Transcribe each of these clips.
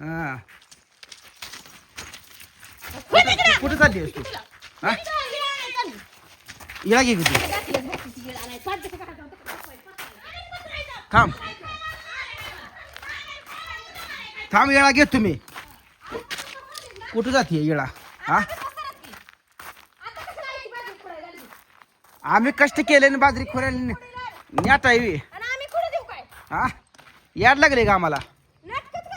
हा. कुठे चालली आहेस तू? या घे की थांब. थांब येळा घे तुम्ही. कुठं जाते येळा? हा? आम्ही कष्ट केले ना बाजरी खोऱ्याला न्यात आहे हा? याड लागले का आम्हाला?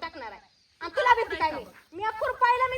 टाकणार आहे. आणि तुला भीती काय नाही. मी पाहिलं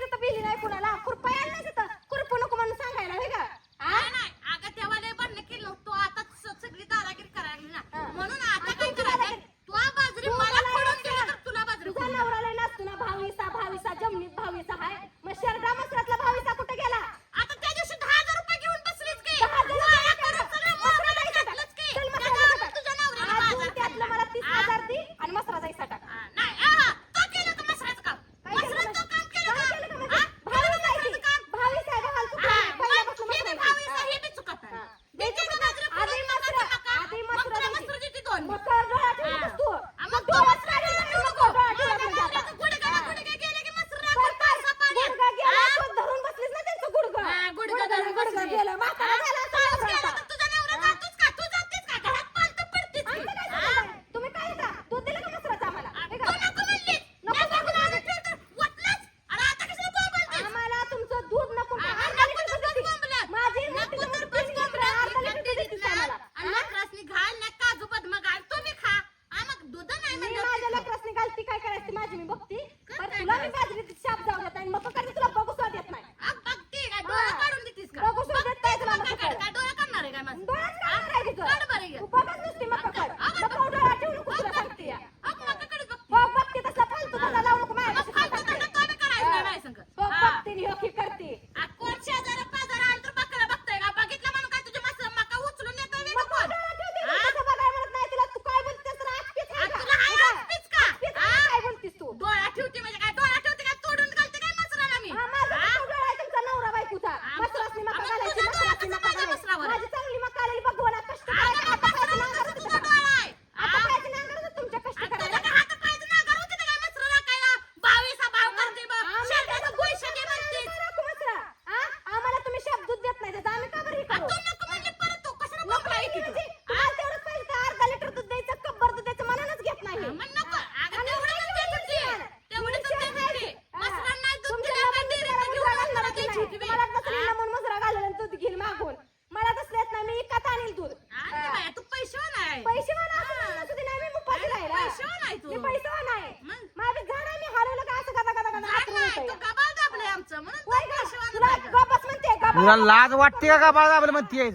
तुला लाज वाटते का बाळा आपलं म्हणते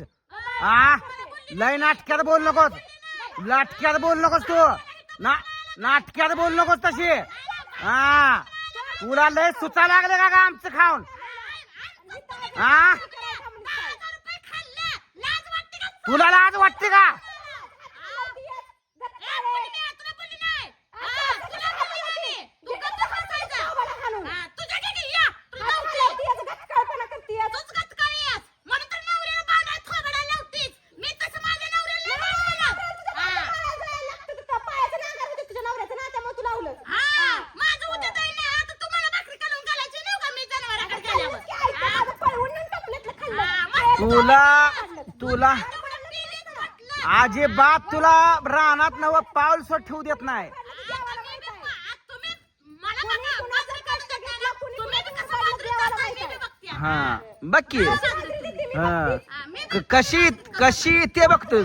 आ? लय नाटक्यात बोल नकोस. नाटक्यात बोल नकोस तू. ना नाटक्यात बोल नकोस तशी. हा तुला लय सुचा लागले का आमचं खाऊन? हा तुला लाज वाटते का? तुला तुला. अजिबात तुला रानात नव पाऊल सोड ठेवू देत नाही. हा बघ की. कशी कशी ते बघतो